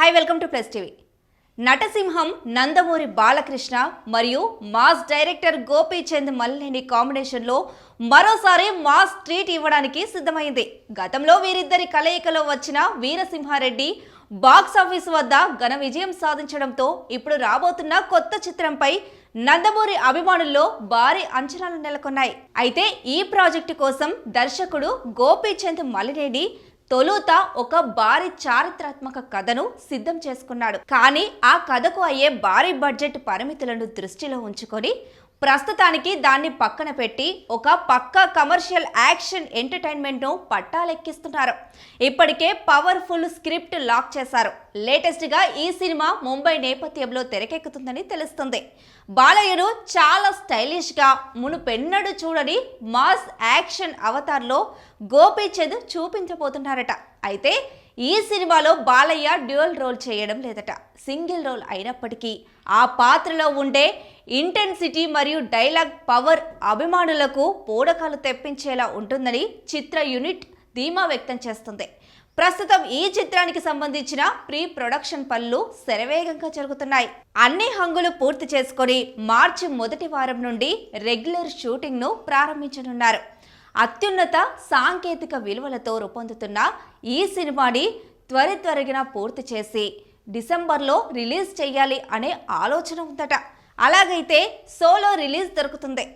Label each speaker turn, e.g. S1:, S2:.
S1: Hi welcome to plus TV నటసింహం Nandamuri Balakrishna మరియు mass director Gopichand Malineni కాంబినేషన్లో మరోసారి మాస్ ట్రీట్ ఇవ్వడానికి సిద్ధమైంది. గతంలో వీరిద్దరి కలయికలో వచ్చిన వీరసింహారెడ్డి బాక్స్ ఆఫీస్ వద్ద ఘన విజయం సాధించడంతో ఇప్పుడు రాబోతున్న కొత్త చిత్రంపై నందమూరి అభిమానుల్లో భారీ అంచనాలు నెలకొన్నాయి. అయితే ఈ ప్రాజెక్టు కోసం దర్శకుడు గోపీచంద్ మలినేని తొలుత ఒక భారీ చారిత్రాత్మక కథను సిద్ధం చేసుకున్నాడు. కానీ ఆ కథకు అయ్యే భారీ బడ్జెట్ పరిమితులను దృష్టిలో ఉంచుకొని ప్రస్తుతానికి దాన్ని పక్కన పెట్టి ఒక పక్కా కమర్షియల్ యాక్షన్ ఎంటర్టైన్మెంట్ను పట్టాలెక్కిస్తున్నారు. ఇప్పటికే పవర్ఫుల్ స్క్రిప్ట్ లాక్ చేశారు. లేటెస్ట్గా ఈ సినిమా ముంబై నేపథ్యంలో తెరకెక్కుతుందని తెలుస్తుంది. బాలయ్యను చాలా స్టైలిష్గా మునుపెన్నడు చూడని మాస్ యాక్షన్ అవతార్లో గోపీచంద్ చూపించబోతున్నారట. అయితే ఈ సినిమాలో బాలయ్య డ్యూయల్ రోల్ చేయడం లేదట. సింగిల్ రోల్ అయినప్పటికీ ఆ పాత్రలో ఉండే ఇంటెన్సిటీ మరియు డైలాగ్ పవర్ అభిమానులకు పూడకాలు తెప్పించేలా ఉంటుందని చిత్ర యూనిట్ ధీమా వ్యక్తం చేస్తుంది. ప్రస్తుతం ఈ చిత్రానికి సంబంధించిన ప్రీ ప్రొడక్షన్ పనులు శరవేగంగా జరుగుతున్నాయి. అన్ని హంగులు పూర్తి చేసుకొని మార్చి మొదటి వారం నుండి రెగ్యులర్ షూటింగ్ను ప్రారంభించనున్నారు. అత్యున్నత సాంకేతిక విలువలతో రూపొందుతున్న ఈ సినిమాని త్వరిత్వరగిన పూర్తి చేసి డిసెంబర్లో రిలీజ్ చేయాలి అనే ఆలోచన ఉందట. అలాగైతే సోలో రిలీజ్ దొరుకుతుంది.